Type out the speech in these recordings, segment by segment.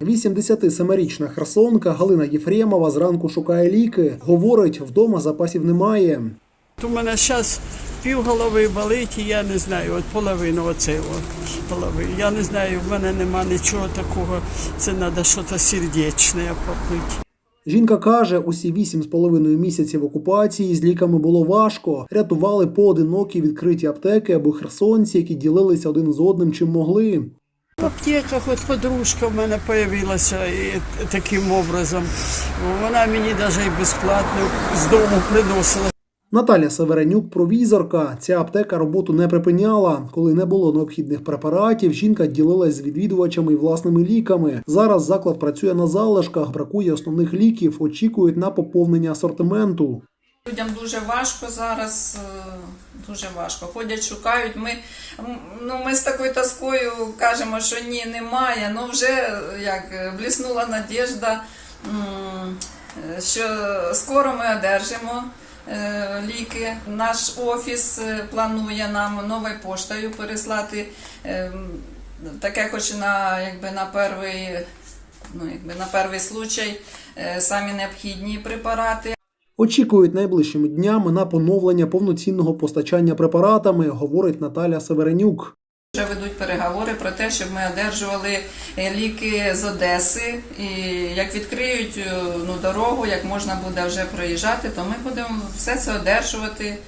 87-річна херсонка Галина Єфремова зранку шукає ліки. Говорить, вдома запасів немає. У мене зараз півголови болить, і я не знаю, от половину оце от, половину. Я не знаю, в мене нема нічого такого. Це треба щось сердечне попити. Жінка каже, усі вісім з половиною місяців окупації з ліками було важко. Рятували поодинокі відкриті аптеки або херсонці, які ділилися один з одним чим могли. Аптеках от подружка в мене з'явилася таким образом. Вона мені навіть безплатно з дому приносила. Наталя Северенюк, провізорка. Ця аптека роботу не припиняла. Коли не було необхідних препаратів, жінка ділилась з відвідувачами і власними ліками. Зараз заклад працює на залишках, бракує основних ліків, очікують на поповнення асортименту. Людям дуже важко зараз, е, дуже важко. Ходять, шукають. Ми, ну, ми з такою тоскою кажемо, що ні, немає. Ну вже е, як е, бліснула надіжда, що скоро ми одержимо ліки. Наш офіс планує нам новою поштою переслати таке, хоч на, якби, на перший. Ну, якби на перший случай самі необхідні препарати. Очікують найближчими днями на поновлення повноцінного постачання препаратами, говорить Наталя Северенюк. Вже ведуть переговори про те, щоб ми одержували е, ліки з Одеси. І як відкриють е, ну, дорогу, як можна буде вже проїжджати, то ми будемо все це одержувати.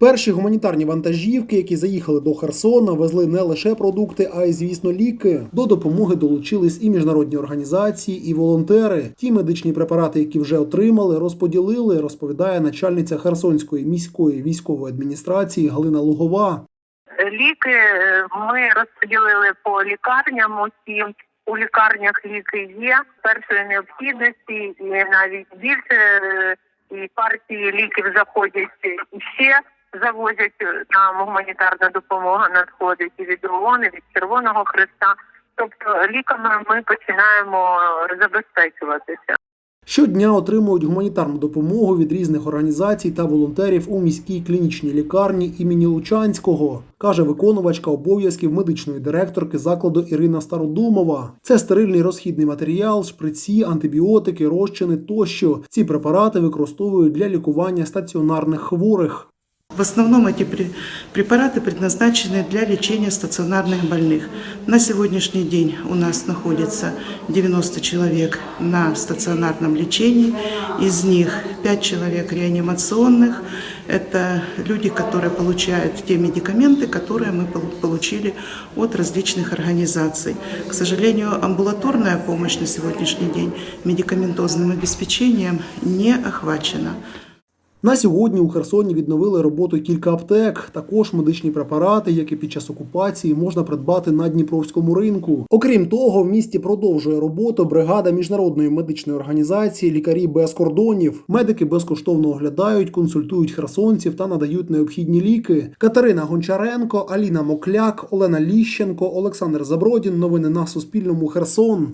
Перші гуманітарні вантажівки, які заїхали до Херсона, везли не лише продукти, а й, звісно, ліки. До допомоги долучились і міжнародні організації, і волонтери. Ті медичні препарати, які вже отримали, розподілили, розповідає начальниця Херсонської міської військової адміністрації Галина Лугова. Ліки е, ми розподілили по лікарням усім. У лікарнях ліки є першої необхідності, і навіть більше е, і партії ліків заходять ще завозять е, нам гуманітарна допомога надходить і від ООН, і від Червоного Христа. Тобто ліками ми починаємо забезпечуватися. Щодня отримують гуманітарну допомогу від різних організацій та волонтерів у міській клінічній лікарні імені Лучанського, каже виконувачка обов'язків медичної директорки закладу Ірина Стародумова. Це стерильний розхідний матеріал, шприці, антибіотики, розчини тощо. Ці препарати використовують для лікування стаціонарних хворих. В основном эти пре- препараты предназначены для лечения стационарных больных. На сегодняшний день у нас находится 90 человек на стационарном лечении, из них 5 человек реанимационных. Это люди, которые получают те медикаменты, которые мы пол- получили от различных организаций. К сожалению, амбулаторная помощь на сегодняшний день медикаментозным обеспечением не охвачена. На сьогодні у Херсоні відновили роботу кілька аптек. Також медичні препарати, які під час окупації можна придбати на Дніпровському ринку. Окрім того, в місті продовжує роботу бригада міжнародної медичної організації Лікарі без кордонів. Медики безкоштовно оглядають, консультують херсонців та надають необхідні ліки. Катерина Гончаренко, Аліна Мокляк, Олена Ліщенко, Олександр Забродін. Новини на Суспільному. Херсон.